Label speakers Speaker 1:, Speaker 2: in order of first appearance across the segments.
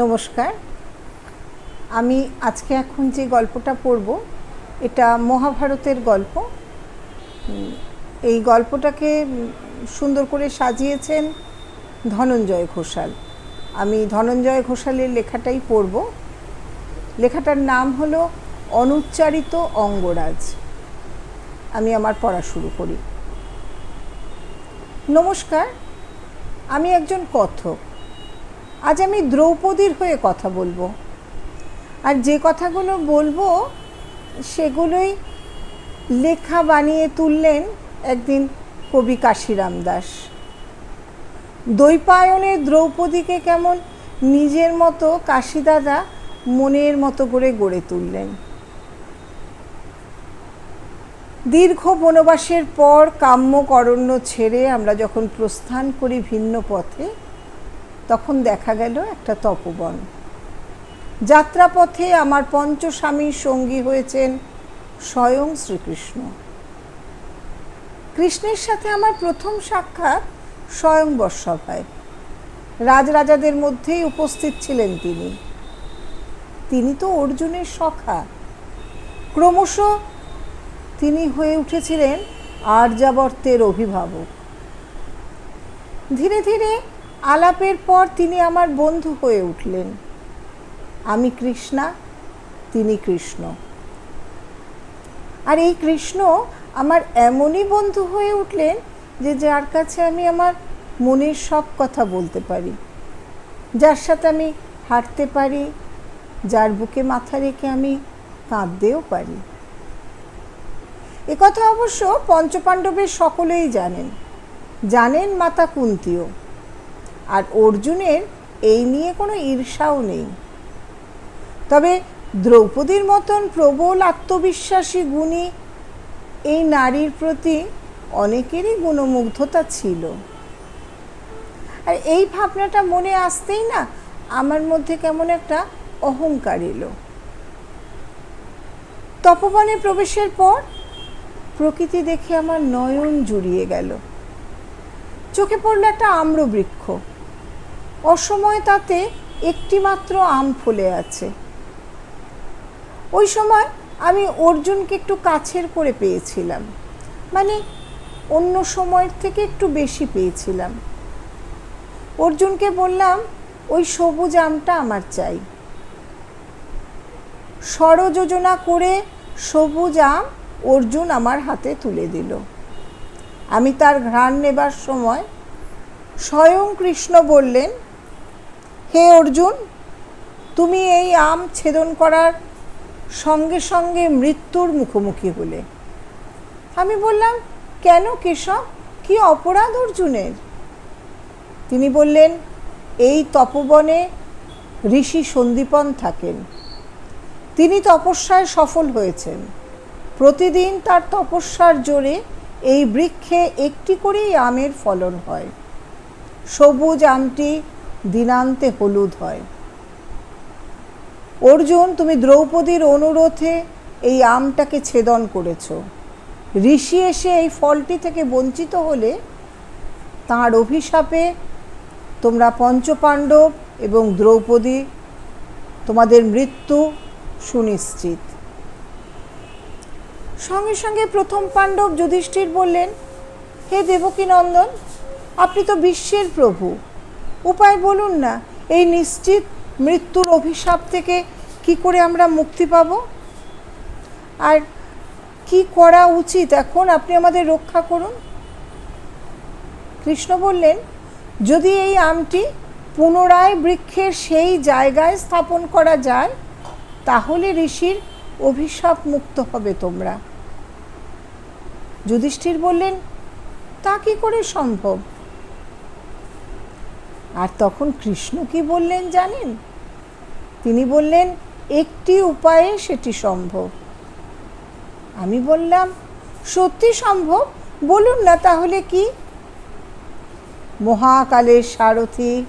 Speaker 1: নমস্কার। আমি আজকে এখন যে গল্পটা পড়ব, এটা মহাভারতের গল্প। এই গল্পটাকে সুন্দর করে সাজিয়েছেন ধনঞ্জয় ঘোষাল। আমি ধনঞ্জয় ঘোষালের লেখাটাই পড়ব। লেখাটার নাম হলো অনুচ্চারিত অঙ্গরাজ আমি আমার পড়া শুরু করি। নমস্কার, আমি একজন কথক। আজ আমি দ্রৌপদীর হয়ে কথা বলব। আর যে কথাগুলো বলব, সেগুলোই লেখা বানিয়ে তুললেন একদিন কবি কাশিরাম দাস। দৈপায়নের দ্রৌপদীকে কেমন নিজের মতো কাশিদাদা মনের মতো করে গড়ে তুললেন। দীর্ঘ বনবাসের পর কাম্যকরণ্য ছেড়ে আমরা যখন প্রস্থান করি ভিন্ন পথে তখন দেখা গেল একটা তপবন। যাত্রাপথে আমার পঞ্চস্বামীর সঙ্গী হয়েছেন স্বয়ং শ্রীকৃষ্ণ। কৃষ্ণের সাথে আমার প্রথম সাক্ষাৎ স্বয়ংবর সভায় রাজরাজাদের মধ্যেই উপস্থিত ছিলেন তিনি। তিনি তো অর্জুনের সখা। ক্রমশ তিনি হয়ে উঠেছিলেন আর্যাবর্তের অভিভাবক। ধীরে ধীরে আলাপের পর তিনি আমার বন্ধু হয়ে উঠলেন। আমি কৃষ্ণা, তিনি কৃষ্ণ। আর এই কৃষ্ণ আমার এমনই বন্ধু হয়ে উঠলেন যে যার কাছে আমি আমার মনের সব কথা বলতে পারি। যার সাথে আমি হাঁটতে পারি, যার বুকে মাথা রেখে আমি কাঁদতেও পারি। একথা অবশ্য পঞ্চপাণ্ডবের সকলেই জানেন। জানেন মাতা কুন্তিও। আর অর্জুনের এই নিয়ে কোনো ঈর্ষাও নেই। তবে দ্রৌপদীর মতন প্রবল আত্মবিশ্বাসী গুণী এই নারীর প্রতি অনেকেরই গুণমুগ্ধতা ছিল। আর এই ভাবনাটা মনে আসতেই না আমার মধ্যে কেমন একটা অহংকার এলো। তপবনে প্রবেশের পর প্রকৃতি দেখে আমার নয়ন জুড়িয়ে গেল। চোখে পড়ল একটা আম্রবৃক্ষ। অসময়ে তাতে একটি মাত্র আম ফুলে আছে। ওই সময় আমি অর্জুনকে একটু কাছের করে পেয়েছিলাম। মানে অন্য সময়ের থেকে একটু বেশি পেয়েছিলাম। অর্জুনকে বললাম, ওই সবুজ আমটা আমার চাই। ষড়যোজনা করে সবুজ আম অর্জুন আমার হাতে তুলে দিল। আমি তার ঘ্রাণ নেবার সময় স্বয়ং কৃষ্ণ বললেন হে অর্জুন, তুমি এই আম ছেদন করার সঙ্গে সঙ্গে মৃত্যুর মুখোমুখি হলে। আমি বললাম, কেন কেশব? কি অপরাধ অর্জুনের? তিনি বললেন, এই তপবনে ঋষি সন্দীপন থাকেন। তিনি তপস্যায় সফল হয়েছেন। প্রতিদিন তার তপস্যার জোরে এই বৃক্ষে একটি করেই আমের ফলন হয়। সবুজ আমটি দিনান্তে হলুদ হয়। অর্জুন, তুমি দ্রৌপদীর অনুরোধে এই আমটাকে ছেদন করেছ। ঋষি এসে এই ফলটি থেকে বঞ্চিত হলে তাঁর অভিশাপে তোমরা পঞ্চপাণ্ডব এবং দ্রৌপদী তোমাদের মৃত্যু সুনিশ্চিত। সঙ্গে সঙ্গে প্রথম পাণ্ডব যুধিষ্ঠির বললেন, হে দেবকী নন্দন, আপনি তো বিশ্বের প্রভু। উপায় বলুন না, এই নিশ্চিত মৃত্যুর অভিশাপ থেকে কি করে আমরা মুক্তি পাব? আর কি করা উচিত এখন? আপনি আমাদের রক্ষা করুন। কৃষ্ণ বললেন, যদি এই আমটি পুনরায় বৃক্ষের সেই জায়গায় স্থাপন করা যায়, তাহলে ঋষির অভিশাপ মুক্ত হবে তোমরা। যুধিষ্ঠির বললেন, তা কি করে সম্ভব? আর তখন কৃষ্ণ কি বললেন জানেন? তিনি বললেন, একটি উপায়ে সেটি সম্ভব। আমি বললাম, সত্যি সম্ভব? বলুন না তাহলে কি? মহাকালের সারথি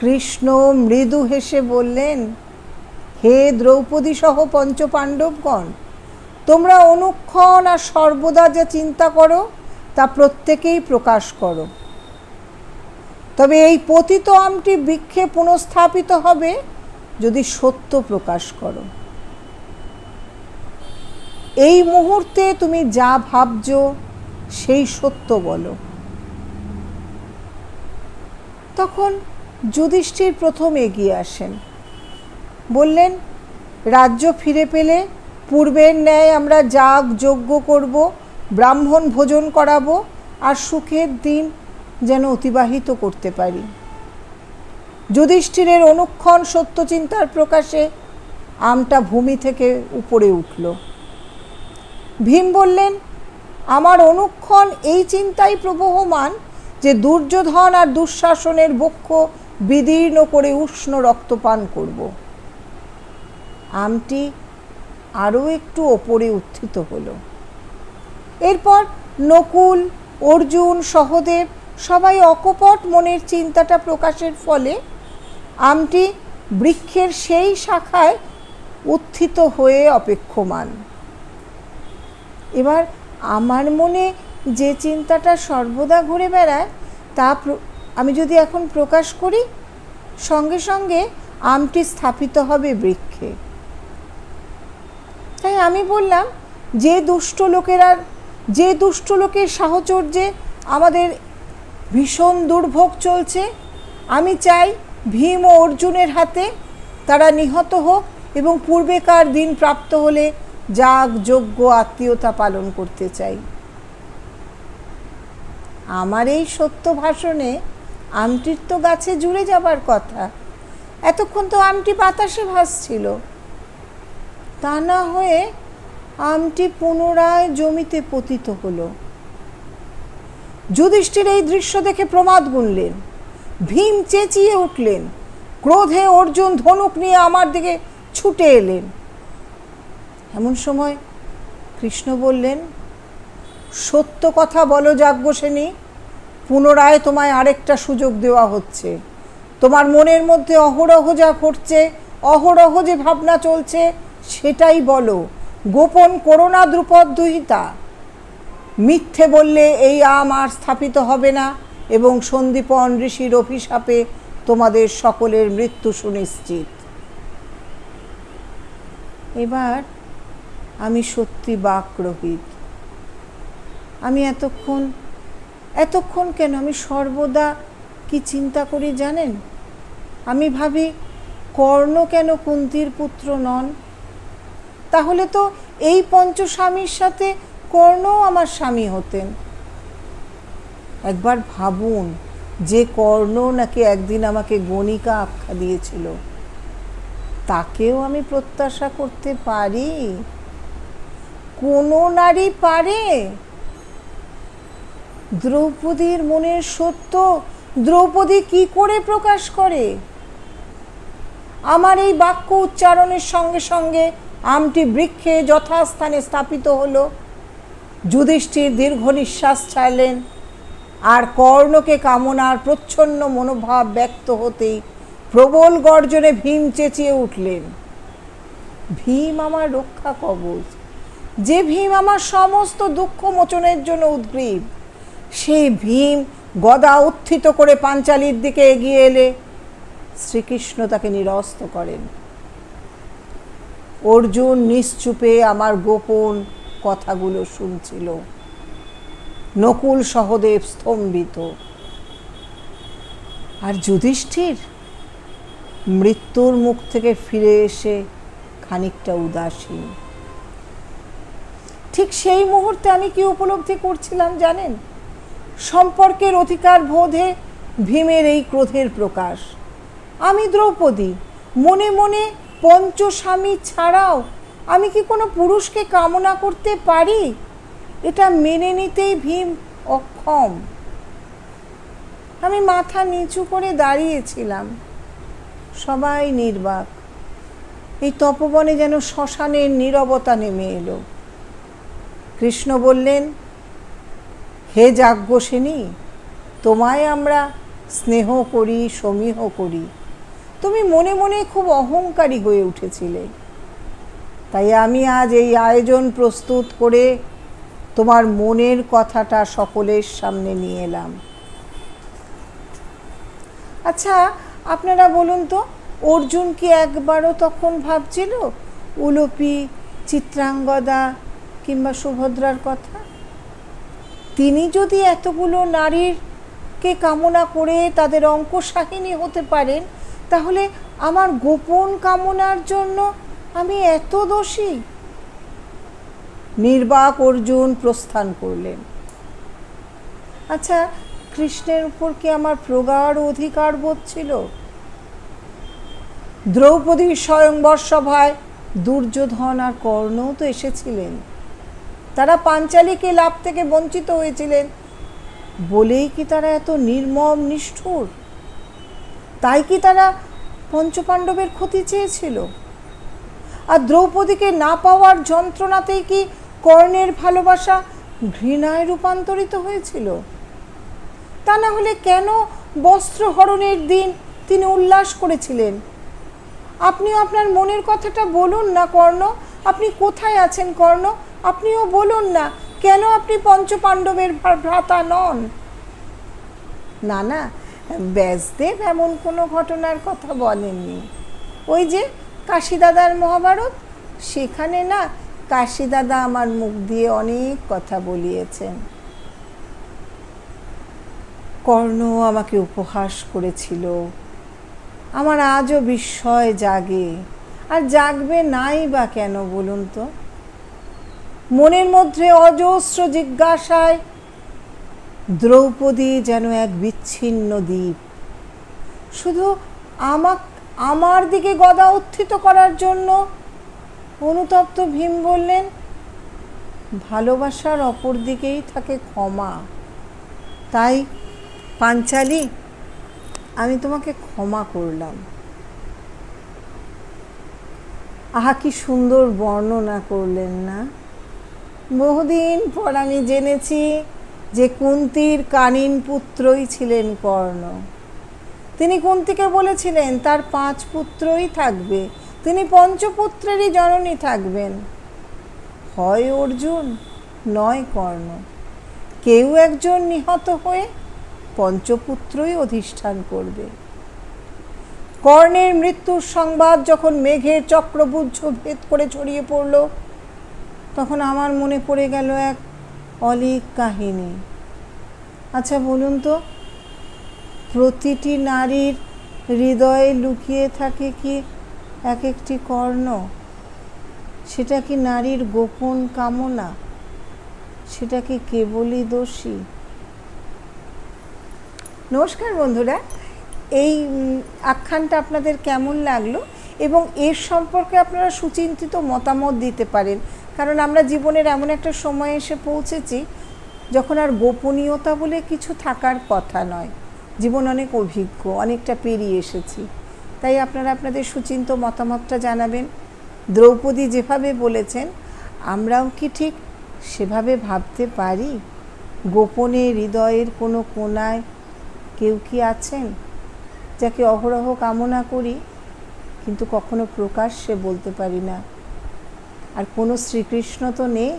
Speaker 1: কৃষ্ণ মৃদু হেসে বললেন, হে দ্রৌপদী সহ পঞ্চপাণ্ডবগণ, তোমরা অনুক্ষণ আর সর্বদা যা চিন্তা করো, তা প্রত্যেকেই প্রকাশ করো। তবে এই পতিত আমটি বৃক্ষে পুনঃস্থাপিত হবে যদি সত্য প্রকাশ করো। এই মুহূর্তে তুমি যা ভাবছ, সেই সত্য বলো। তখন যুধিষ্ঠির প্রথম এগিয়ে আসেন। বললেন, রাজ্য ফিরে পেলে পূর্বের ন্যায় আমরা যাগ যজ্ঞ করব, ব্রাহ্মণ ভোজন করাবো, আর সুখের দিন যেন অতিবাহিত করতে পারি। যুধিষ্ঠিরের অনুক্ষণ সত্যচিন্তার প্রকাশে আমটা ভূমি থেকে উপরে উঠল। ভীম বললেন, আমার অনুক্ষণ এই চিন্তাই প্রবহমান যে দুর্যোধন আর দুঃশাসনের বক্ষ বিদীর্ণ করে উষ্ণ রক্তপান করব। আমটি আরও একটু ওপরে উত্থিত হলো। এরপর নকুল, অর্জুন, সহদেব সবাই অকপট মনের চিন্তাটা প্রকাশের ফলে আমটি বৃক্ষের সেই শাখায় উত্থিত হয়ে অপেক্ষমান। এবার আমার মনে যে চিন্তাটা সর্বদা ঘুরে বেড়ায়, তা আমি যদি এখন প্রকাশ করি, সঙ্গে সঙ্গে আমটি স্থাপিত হবে বৃক্ষে। তাই আমি বললাম, যে দুষ্ট লোকেরা যে দুষ্ট লোকের সাহচর্যে আমাদের ভীষণ দুর্ভোগ চলছে। আমি চাই ভীম ও অর্জুনের হাতে তারা নিহত হোক এবং পূর্বেকার দিন প্রাপ্ত হলে যাগ যোগ্য আত্মীয়তা পালন করতে চাই। আমার এই সত্য ভাষণে আমটির তো গাছে জুড়ে যাবার কথা। এতক্ষণ তো আমটি বাতাসে ভাসছিল। তা না হয়ে আমটি পুনরায় জমিতে পতিত হলো। যুধিষ্ঠির এই দৃশ্য দেখে প্রমাদ গুনলেন। ভীম চেঁচিয়ে উঠলেন। ক্রোধে অর্জুন ধনুক নিয়ে আমার দিকে ছুটে এলেন। এমন সময় কৃষ্ণ বললেন, সত্য কথা বলো যাজ্ঞসেনী, পুনরায় তোমায় আরেকটা সুযোগ দেওয়া হচ্ছে। তোমার মনের মধ্যে অহরহ যা ঘটছে, অহরহ যে ভাবনা চলছে, সেটাই বলো। গোপন করোনা দ্রুপদ দুহিতা মিথ্যে বললে এই আম আর স্থাপিত হবে না, এবং সন্দীপন ঋষির অভিশাপে তোমাদের সকলের মৃত্যু সুনিশ্চিত। এবার আমি সত্যি বাকরহিত আমি এতক্ষণ এতক্ষণ কেন? আমি সর্বদা কি চিন্তা করি জানেন? আমি ভাবি, কর্ণ কেন কুন্তির পুত্র নন? তাহলে তো এই পঞ্চস্বামীর সাথে কর্ণও আমার স্বামী হতেন। একবার ভাবুন, যে কর্ণ নাকি একদিন আমাকে গণিকা আখ্যা দিয়েছিল। তাকেও আমি প্রত্যাশা করতে পারি? কোনো নারী পারে? দ্রৌপদীর মনের সত্য, দ্রৌপদী কি করে প্রকাশ করে? আমার এই বাক্য উচ্চারণের সঙ্গে সঙ্গে আমটি বৃক্ষে যথাস্থানে স্থাপিত হলো। যুধিষ্ঠির দীর্ঘ নিঃশ্বাস ছাড়লেন আর কর্ণকে কামনার প্রচ্ছন্ন মনোভাব ব্যক্ত হতেই প্রবল গর্জনে ভীম চেঁচিয়ে উঠলেন, ভীম আমার রক্ষা কবচ। যে ভীম আমার সমস্ত দুঃখ মোচনের জন্য উদ্গ্রীব, সেই ভীম গদা উত্থিত করে পাঞ্চালির দিকে এগিয়ে এলে শ্রীকৃষ্ণ তাকে নিরস্ত করেন। অর্জুন নিশ্চুপে আমার গোপন কথাগুলো শুনছিল। নকুল সহদেব স্তম্ভিত। আর যুধিষ্ঠির? মৃত্যুর মুখ থেকে ফিরে এসে খানিকটা উদাসীন। ঠিক সেই মুহূর্তে আমি কি উপলব্ধি করছিলাম জানেন? সম্পর্কের অধিকার বোধে ভীমের এই ক্রোধের প্রকাশ। আমি দ্রৌপদী, মনে মনে পঞ্চস্বামী ছাড়াও আমি কি কোনো পুরুষকে কামনা করতে পারি? এটা মেনে নিতেই ভীম অক্ষম। আমি মাথা নিচু করে দাঁড়িয়েছিলাম। সবাই নির্বাক। এই তপবনে যেন শ্মশানের নীরবতা নেমে এলো। কৃষ্ণ বললেন, হে যাজ্ঞসেনী, তোমায় আমরা স্নেহ করি, সমীহ করি। তুমি মনে মনে খুব অহংকারী হয়ে উঠেছিলে। তাই আমি আজ এই আয়োজন প্রস্তুত করে তোমার মনের কথাটা সকলের সামনে নিয়ে এলাম। আচ্ছা আপনারা বলুন তো, অর্জুন কি একবারও তখন ভাবছিল উলপি, চিত্রাঙ্গদা কিংবা সুভদ্রার কথা? তিনি যদি এতগুলো নারীরকে কামনা করে তাদের অঙ্কশাহিনী হতে পারেন, তাহলে আমার গোপন কামনার জন্য আমি এত দোষী? নির্বাক অর্জুন প্রস্থান করলেন। আচ্ছা কৃষ্ণের উপর কি আমার প্রগাঢ় অধিকার বোধ ছিল? দ্রৌপদী স্বয়ংবর সভায় দুর্যোধন আর কর্ণও তো এসেছিলেন। তারা পাঞ্চালীকে লাভ থেকে বঞ্চিত হয়েছিলেন। বলেই কি তারা এত নির্মম, নিষ্ঠুর? তাই কি তারা পঞ্চপাণ্ডবের ক্ষতি চেয়েছিল? আর দ্রৌপদীকে না পাওয়ার যন্ত্রণাতেই কি কর্ণের ভালোবাসা ঘৃণায় রূপান্তরিত হয়েছিল? তা না হলে কেন বস্ত্রহরণের দিন তিনি উল্লাস করেছিলেন? আপনিও আপনার মনের কথাটা বলুন না, কর্ণ। আপনি কোথায় আছেন, কর্ণ? আপনিও বলুন না, কেন আপনি পঞ্চপাণ্ডবের ভ্রা- ভ্রাতা নন? না না, ব্যাসদেব এমন কোনো ঘটনার কথা বলেননি। ওই যে কাশিদাদার মহাভারত? সেখানে না কাশিদাদা আমার মুখ দিয়ে অনেক কথা বলিয়েছেন। কর্ণ আমাকে উপহাস করেছিল। আমার আজও বিস্ময় জাগে। আর জাগবে নাই বা কেন বলুন তো? মনের মধ্যে অজস্র জিজ্ঞাসায়, দ্রৌপদী যেন এক বিচ্ছিন্ন দ্বীপ। শুধু আমাক আমার দিকে গদা উত্থিত করার জন্য অনুতপ্ত ভীম বললেন, ভালোবাসার অপর দিকেই থাকে ক্ষমা। তাই পাঞ্চালি, আমি তোমাকে ক্ষমা করলাম। আহা, কি সুন্দর বর্ণনা করলেন না। বহুদিন পর আমি জেনেছি যে কুন্তির কানিন পুত্রই ছিলেন কর্ণ। তিনি কুন্তিকে বলেছিলেন, তার পাঁচ পুত্রই থাকবে। তিনি পঞ্চপুত্রেরই জননী থাকবেন। হয় অর্জুন, নয় কর্ণ। কেউ একজন নিহত হয়ে পঞ্চপুত্রই অধিষ্ঠান করবে। কর্ণের মৃত্যুর সংবাদ যখন মেঘের চক্রপুঞ্জ ভেদ করে ছড়িয়ে পড়ল, তখন আমার মনে পড়ে গেল এক অলিক কাহিনী। আচ্ছা বলুন তো প্রতিটি নারীর হৃদয়ে লুকিয়ে থাকে কি এক একটি কর্ণ? সেটা কি নারীর গোপন কামনা? সেটা কি কেবলই দোষী? নমস্কার বন্ধুরা। এই আখ্যানটা আপনাদের কেমন লাগল? এবং এর সম্পর্কে আপনারা সুচিন্তিত মতামত দিতে পারেন। কারণ আমরা জীবনের এমন একটা সময় এসে পৌঁছেছি যখন আর গোপনীয়তা বলে কিছু থাকার কথা নয়। জীবন অনেক অভিজ্ঞ, অনেকটা পেরিয়ে এসেছি। তাই আপনারা আপনাদের সুচিন্ত মতামতটা জানাবেন। দ্রৌপদী যেভাবে বলেছেন, আমরাও কি ঠিক সেভাবে ভাবতে পারি? গোপনে হৃদয়ের কোনো কোনায় কেউ কি আছেন যাকে অহরহ কামনা করি? কিন্তু কখনো প্রকাশ্যে বলতে পারি না। আর কোনো শ্রীকৃষ্ণ তো নেই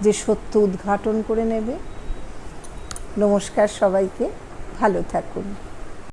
Speaker 1: যে সত্য উদ্ঘাটন করে নেবে? নমস্কার সবাইকে। ভালো থাকুন।